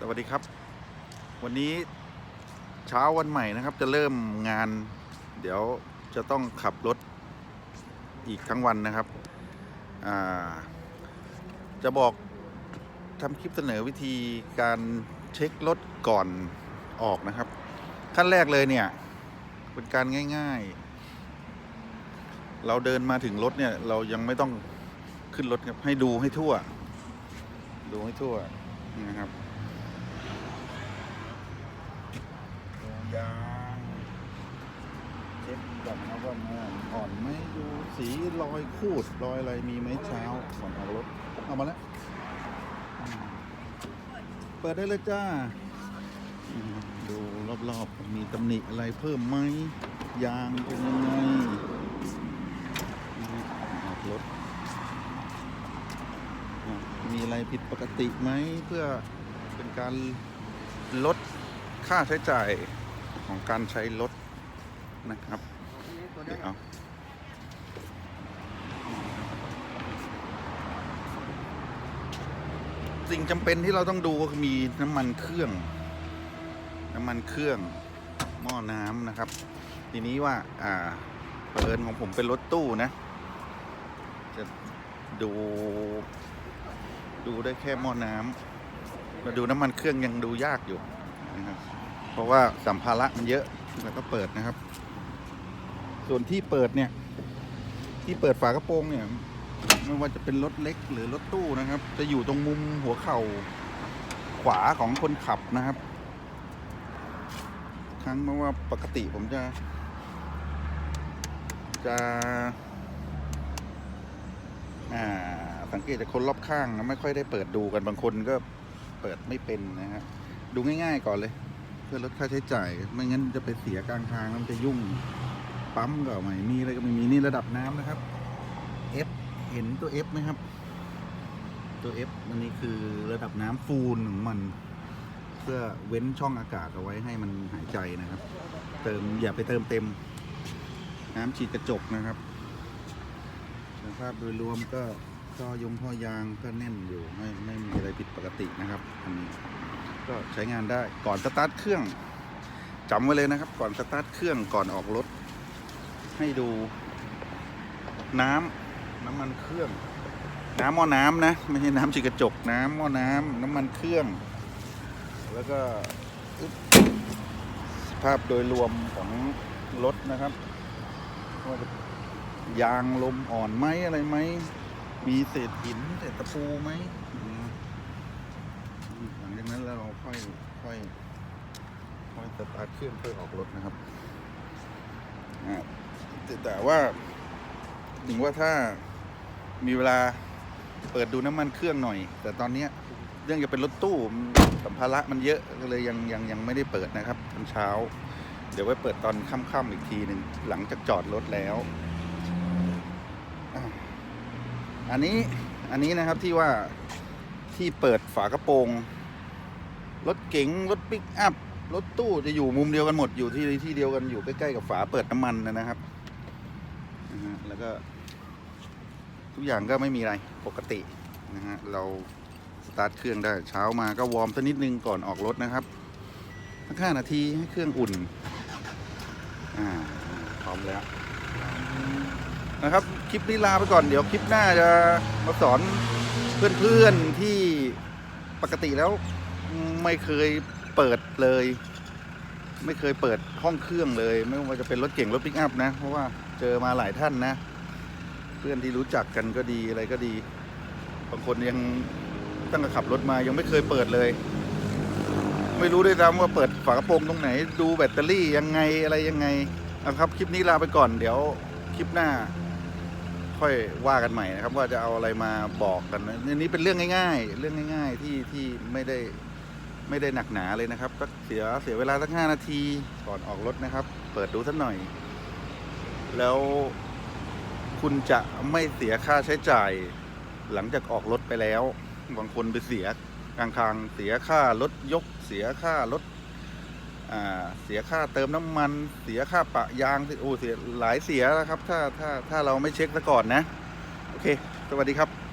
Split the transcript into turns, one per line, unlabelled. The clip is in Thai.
สวัสดีครับ วันนี้เช้าวันใหม่นะครับ จะเริ่มงาน เดี๋ยวจะต้องขับรถอีกทั้งวันนะครับจะบอกทำคลิปเสนอวิธีการเช็ครถก่อนออกนะครับ ขั้นแรกเลยเนี่ย เป็นการง่ายๆ เราเดินมาถึงรถเนี่ย เรายังไม่ต้องขึ้นรถครับให้ดูให้ทั่ว ดูให้ทั่วนะครับ ดู ยางเช็คก่อนนะว่ามันอ่อนไหมดูสีรอยคูดรอยอะไรมีไหมเช้าก่อนออกรถเอามาแล้วเปิดได้เลยจ้า ดูรอบๆมีตำหนิอะไรเพิ่มไหมยางเป็นยังไงออกรถมีอะไรผิดปกติไหมเพื่อเป็นการลดค่าใช้จ่าย ของการใช้รถนะครับเดี๋ยวสิ่งจำเป็นที่เราต้องดูก็คือมีน้ำมันเครื่อง น้ำมันเครื่องหม้อน้ำนะครับ ทีนี้ว่า อ่าเผอิญของผมเป็นรถตู้นะ จะดู ดูได้แค่หม้อน้ำมาดูน้ำมันเครื่องยังดูยากอยู่นะครับ เพราะว่าสัมภาระมันเยอะแล้วก็เปิดนะครับ ส่วนที่เปิดเนี่ย ที่เปิดฝากระโปรงเนี่ย ไม่ว่าจะเป็นรถเล็กหรือรถตู้นะครับ จะอยู่ตรงมุมหัวเข่าขวาของคนขับนะครับ ครั้งเพราะว่าปกติผมจะ จะอ่าสังเกตจากคนรอบข้างนะไม่ค่อยได้เปิดดูกันบางคนก็เปิดไม่เป็นนะฮะดูง่าย ๆ ก่อนเลย เพื่อลดค่าใช้จ่าย ไม่งั้นจะไปเสียกลางทางมันจะยุ่งปั๊มก็ไม่มีอะไรก็ไม่มีนี่ระดับน้ำนะครับ F เห็นตัว F ไหมครับ ตัว F อันนี้คือระดับน้ำฟูลของมัน เพื่อเว้นช่องอากาศเอาไว้ให้มันหายใจนะครับ เติมอย่าไปเติมเต็ม น้ำฉีดกระจกนะครับสภาพโดยรวมก็ท่อยงท่อยางก็แน่นอยู่ไม่ไม่มีอะไรผิดปกตินะครับอันนี้ ก็ใช้งานได้ก่อนสตาร์ทเครื่องจำไว้เลยนะครับ ก่อนสตาร์ทเครื่องก่อนออกรถ ให้ดูน้ำน้ำมันเครื่อง น้ำหม้อน้ำนะ ไม่ใช่น้ำฉีกระจกน้ำหม้อน้ำน้ำมันเครื่อง แล้วก็สภาพโดยรวมของรถนะครับว่าจะยางลมอ่อนไหมอะไรไหม มีเศษหินเศษตะปูไหม นั้นแล้วเราค่อยค่อยค่อยสตาร์ทเครื่องเพื่อออกรถนะครับแต่ว่าถึงว่าถ้ามีเวลาเปิดดูน้ำมันเครื่องหน่อย แต่ตอนนี้เรื่องจะเป็นรถตู้สัมภาระมันเยอะก็เลยยังยังยังไม่ได้เปิดนะครับตอนเช้า เดี๋ยวไว้เปิดตอนค่ำๆอีกทีหนึ่งหลังจากจอดรถแล้ว อันนี้อันนี้นะครับที่ว่าที่เปิดฝากระโปรง รถเก๋งรถปิกอัพรถตู้จะอยู่มุมเดียวกันหมดอยู่ที่ที่เดียวกันอยู่ใกล้ๆกับฝาเปิดน้ำมันนะครับนะฮะแล้วก็ทุกอย่างก็ไม่มีอะไรปกตินะฮะเราสตาร์ทเครื่องได้เช้ามาก็วอร์มสักนิดนึงก่อนออกรถนะครับสักห้านาทีให้เครื่องอุ่นอ่าพร้อมแล้วนะครับคลิปนี้ลาไปก่อนเดี๋ยวคลิปหน้าจะมาสอนเพื่อนๆที่ปกติแล้ว ไม่เคยเปิดเลย ไม่เคยเปิดห้องเครื่องเลย ไม่ว่าจะเป็นรถเก่งรถปิกอัพนะ เพราะว่าเจอมาหลายท่านนะ เพื่อนที่รู้จักกันก็ดีอะไรก็ดี บางคนยังตั้งแต่ขับรถมายังไม่เคยเปิดเลย ไม่รู้ด้วยซ้ำว่าเปิดฝากระโปรงตรงไหน ดูแบตเตอรี่ยังไงอะไรยังไงเอาครับ คลิปนี้ลาไปก่อนเดี๋ยวคลิปหน้า ค่อยว่ากันใหม่นะครับ ว่าจะเอาอะไรมาบอกกันนะอันนี้เป็นเรื่องง่าย ๆ เรื่องง่าย ๆ ที่ที่ไม่ได้ ไม่ได้หนักหนาเลยนะครับก็เสียเสียเวลาสักห้านาทีก่อนออกรถนะครับ เปิดดูสักหน่อย แล้วคุณจะไม่เสียค่าใช้จ่าย หลังจากออกรถไปแล้ว บางคนไปเสียกลางทางเสียค่ารถยก เสียค่ารถเสียค่าเติมน้ำมัน เสียค่าปะยางโอ้เสียหลายเสียแล้วครับ ถ้าถ้าถ้าเราไม่เช็คซะก่อนนะ โอเค สวัสดีครับ